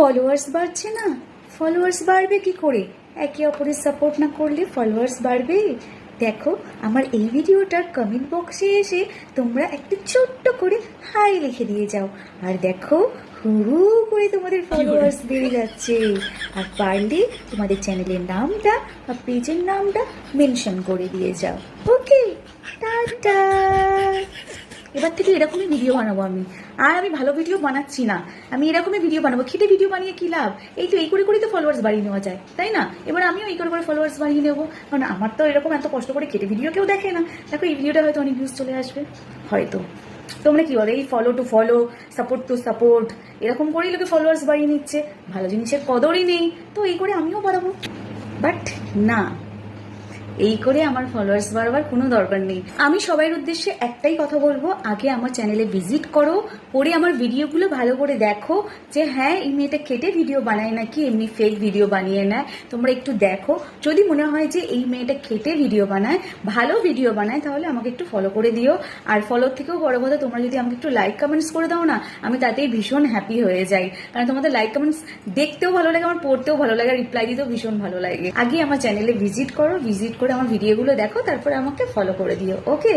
Followers বাড়ছে না? Followers বাড়বে কি করে? একে অপরের সাপোর্ট না করলে ফলোয়ার্স বাড়বে? দেখো আমার এই ভিডিওটার কমেন্ট বক্সে এসে তোমরা একটা ছোট্ট করে হাই লিখে দিয়ে যাও। আর দেখো হুরু করে তোমাদের ফলোয়ার্স বেড়ে যাচ্ছে। আর পারলে তোমাদের চ্যানেলের নামটা বা পেজের নামটা মেনশন করে দিয়ে যাও। ওকে টাটা! এবার থেকে এরকমই ভিডিও বানাবো আমি। আর আমি ভালো ভিডিও বানাচ্ছি না। আমি এরকমই ভিডিও বানাবো। খেটে ভিডিও বানিয়ে কি লাভ? এই তো এই করে করেই তো ফলোয়ার্স বাড়িয়ে নেওয়া যায়, তাই না? এবার আমিও এই করে করে ফলোয়ার্স বাড়িয়ে নেব। কারণ আমার তো এরকম এত কষ্ট করে খেটে ভিডিও কেউ দেখে না। দেখো, এই ভিডিওটা হয়তো অনেক ভিউজ চলে আসবে। হয়তো। তোমরা কি বলো? এই follow to follow support to support এরকম করেই লোকে ফলোয়ার্স বাড়িয়ে নিচ্ছে। ভালো জিনিসের কদরই নেই। তো এই করে আমিও বাড়াবো। বাট না। এই করে আমার ফলোয়ার্স বাড়বার কোনো দরকার নেই। আমি সবার উদ্দেশ্যে একটাই কথা বলব, আগে আমার চ্যানেলে ভিজিট করো পরে আমার ভিডিওগুলো ভালো করে দেখো যে হ্যাঁ এই মেয়েটা কেটে ভিডিও বানায় নাকি, এমনি ফেক ভিডিও বানিয়ে নেয়, তোমরা একটু দেখো। যদি মনে হয় যে এই মেয়েটা কেটে ভিডিও বানায়, ভালো ভিডিও বানায়, তাহলে আমাকে একটু ফলো করে দিও। আর ফলোর থেকেও বড় কথা, তোমরা যদি আমাকে একটু লাইক কমেন্টস করে দাও না, আমি তাতেই ভীষণ হ্যাপি হয়ে যাই। কারণ তোমাদের লাইক কমেন্টস দেখতেও ভালো লাগে, আমার পড়তেও ভালো লাগে রিপ্লাই দিতেও ভীষণ ভালো লাগে। আগে আমার চ্যানেলে ভিজিট করো ভিজিট করে আমার ভিডিওগুলো দেখো তারপরে আমাকে ফলো করে দিও ওকে